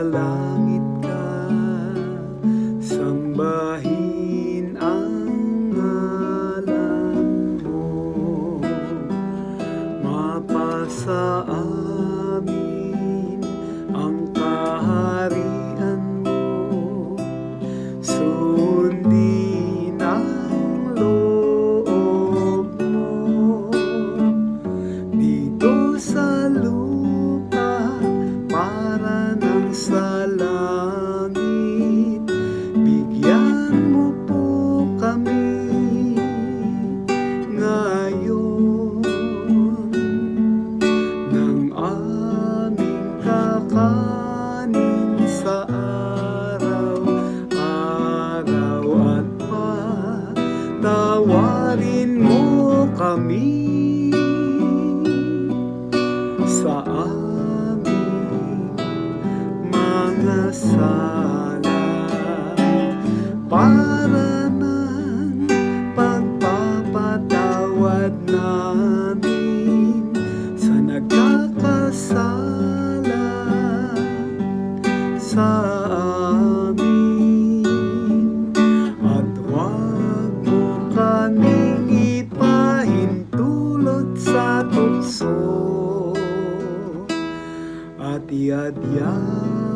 langit ka. Sambahin ang ngalan mo. Mapasa sa langit. Bigyan mo po kami ngayon Ng aming sa araw-araw At patawarin mo kami sa aming mga sala para ng pagpapatawad namin sa nagkakasala sa amin. At huwag mo kaming ipahintulot sa tukso at iadyan